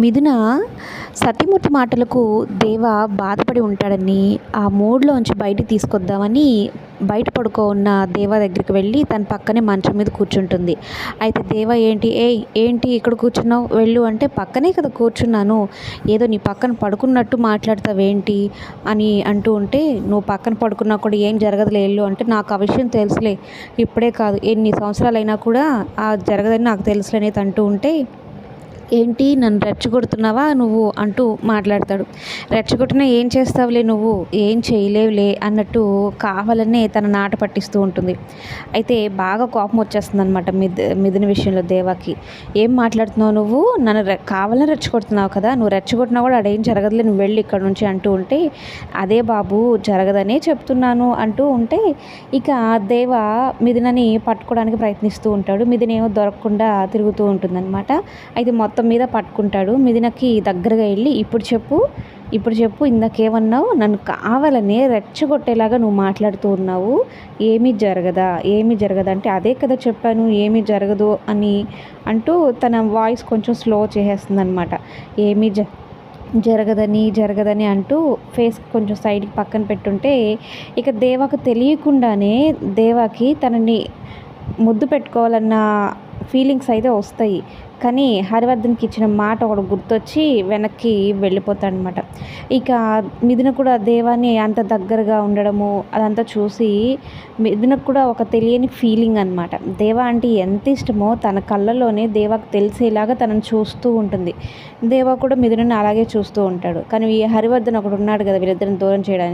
మిథున సతీమూర్తి మాటలకు దేవ బాధపడి ఉంటాడని ఆ మూడ్లోంచి బయటికి తీసుకొద్దామని బయట పడుకో ఉన్న దేవ దగ్గరికి వెళ్ళి తన పక్కనే మంచం మీద కూర్చుంటుంది. అయితే దేవ ఏంటి? ఏ ఏంటి ఇక్కడ కూర్చున్నావు? వెళ్ళు అంటే పక్కనే కదా కూర్చున్నాను. ఏదో నీ పక్కన పడుకున్నట్టు మాట్లాడతావేంటి అని అంటూ ఉంటే నువ్వు పక్కన పడుకున్నా కూడా ఏం జరగదులే వెళ్ళు అంటే నాకు ఆ విషయం తెలుసులే. ఇప్పుడే కాదు ఎన్ని సంవత్సరాలైనా కూడా ఆ జరగదని నాకు తెలుసులే అనేది అంటూ ఉంటే ఏంటి నన్ను రెచ్చగొడుతున్నావా? నువ్వు అంటూ మాట్లాడతాడు. రెచ్చగొట్టినా ఏం చేస్తావులే నువ్వు? ఏం చేయలేవులే అన్నట్టు కావాలనే తన నాట పట్టిస్తూ ఉంటుంది. అయితే బాగా కోపం వచ్చేస్తుంది అనమాట మిద్ మిథున విషయంలో దేవాకి. ఏం మాట్లాడుతున్నావు నువ్వు? నన్ను రె కావాలని రెచ్చగొడుతున్నావు కదా? నువ్వు రెచ్చగొట్టినా కూడా అడేం జరగదులే నువ్వు వెళ్ళి ఇక్కడ నుంచి అంటూ ఉంటే అదే బాబు జరగదనే చెప్తున్నాను అంటూ ఉంటే ఇక దేవ మిథునని పట్టుకోవడానికి ప్రయత్నిస్తూ ఉంటాడు. మిథునేమో దొరకకుండా తిరుగుతూ ఉంటుందన్నమాట. అయితే మొత్తం మీద పట్టుకుంటాడు. మిథునకి దగ్గరగా వెళ్ళి ఇప్పుడు చెప్పు ఇప్పుడు చెప్పు ఇందాకేమన్నావు? నన్ను కావాలనే రెచ్చగొట్టేలాగా నువ్వు మాట్లాడుతూ ఉన్నావు. ఏమీ జరగదా? ఏమీ జరగదా? అంటే అదే కదా చెప్పాను ఏమీ జరగదు అని అంటూ తన వాయిస్ కొంచెం స్లో చేసేస్తుందనమాట ఏమీ జ జరగదని జరగదని అంటూ ఫేస్ కొంచెం సైడ్కి పక్కన పెట్టుంటే ఇక దేవాకు తెలియకుండానే దేవాకి తనని ముద్దు పెట్టుకోవాలన్న ఫీలింగ్స్ అయితే వస్తాయి. కానీ హరివర్ధన్కి ఇచ్చిన మాట ఒకటి గుర్తొచ్చి వెనక్కి వెళ్ళిపోతాడనమాట. ఇక మిథున కూడా దేవాన్ని అంత దగ్గరగా ఉండడము అదంతా చూసి మిథునకు కూడా ఒక తెలియని ఫీలింగ్ అనమాట దేవా అంటే ఎంత ఇష్టమో తన కళ్ళలోనే దేవాకు తెలిసేలాగా తనను చూస్తూ ఉంటుంది. దేవా కూడా మిథునని అలాగే చూస్తూ ఉంటాడు. కానీ ఈ హరివర్ధన్ ఒకడు ఉన్నాడు కదా వీళ్ళిద్దరిని దూరం చేయడానికి.